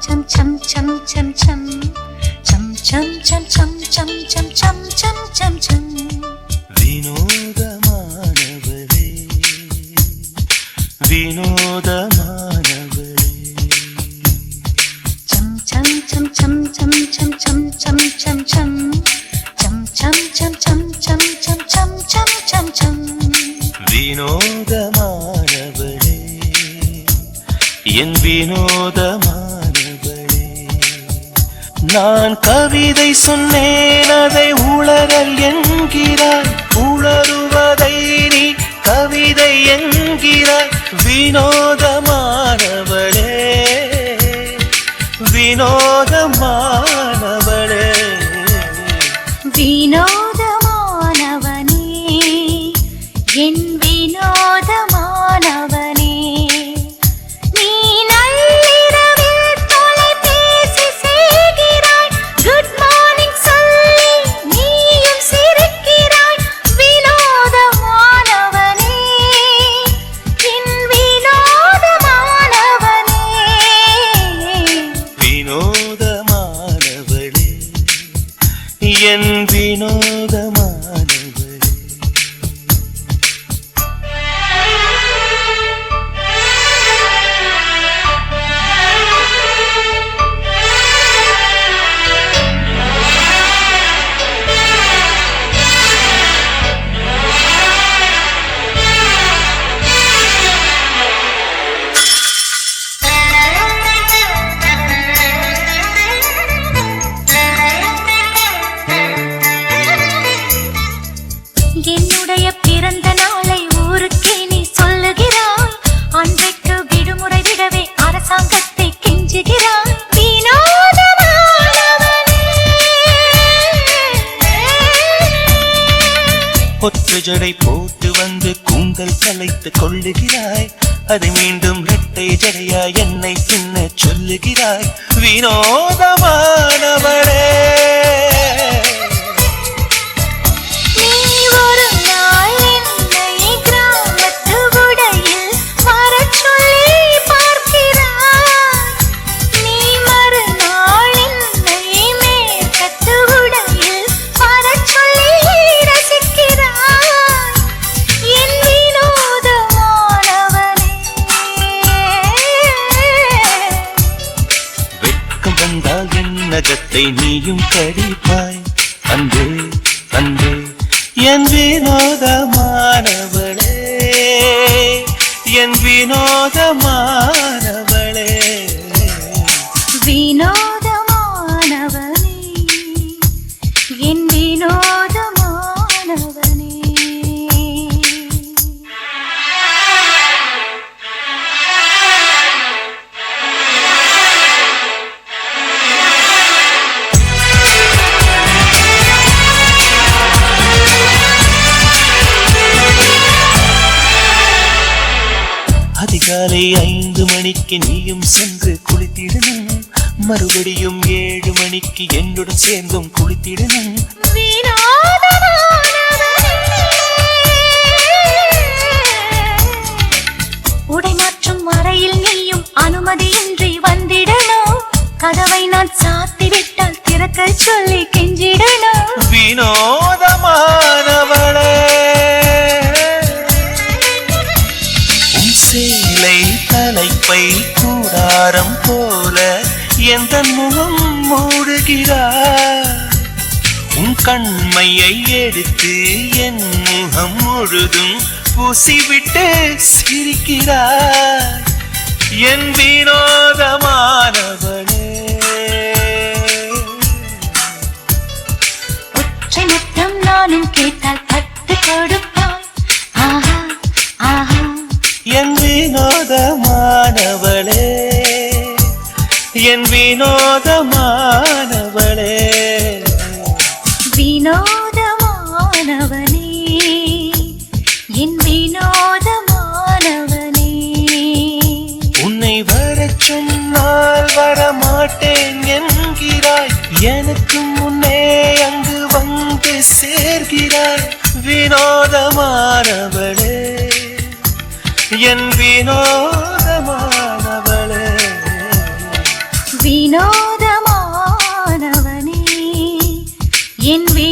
chăm chăm chăm chăm chăm chăm chăm chăm chăm chăm chăm chăm chăm chăm chăm വിനോദമാണവളേ വിനോദമാണവളേ ചം ചം ചം ചം ചം ചം ചം ചം ചം ചം ചം ചം ചം ചം ചം ചം ചം ചം ചം വിനോദമാണവളേ N വിനോദമാ நான் கவிதை சொன்னேன் அதை உளறல் என்கிறாய். உளறுவதை நீ கவிதை என்கிறாய். வினோ know. ஒற்றை ஜடை போட்டு வந்து கூந்தல் கலைத்து கொள்ளுகிறாய். அதை மீண்டும் இரட்டை ஜடையா என்னை பின்ன சொல்லுகிறாய். வினோதமானவரே உலகத்தை நீயும் கடிப்பாய். அன்பே அன்பே என் வினோதமானவளே. என் வினோதமா காலை ஐந்து மணிக்கு நீயும் சென்று குளித்திடணும் மறுபடியும் ஏழு மணிக்கு என்னுடன் சேர்ந்தும் குளித்திடணும் எந்த முகம் மூடுகிறார். உன் கண்மையை எடுத்து என் முகம் முழுதும் பூசிவிட்டு சிரிக்கிறார். என் வினோதமானவனே. ஒற்றை நானும் கேட்டால் பத்து கொடுப்பாய் வினோதமானவளே. வினோதமானவனே என் வினோதமானவனே. உன்னை வரச் சொன்னால் வரமாட்டேன் என்கிறாய். எனக்கு முன்னே அங்கு வந்து சேர்கிறாய். வினோதமானவளே என் வினோதமானவளே வி வினோதமானவனே. என் வினோத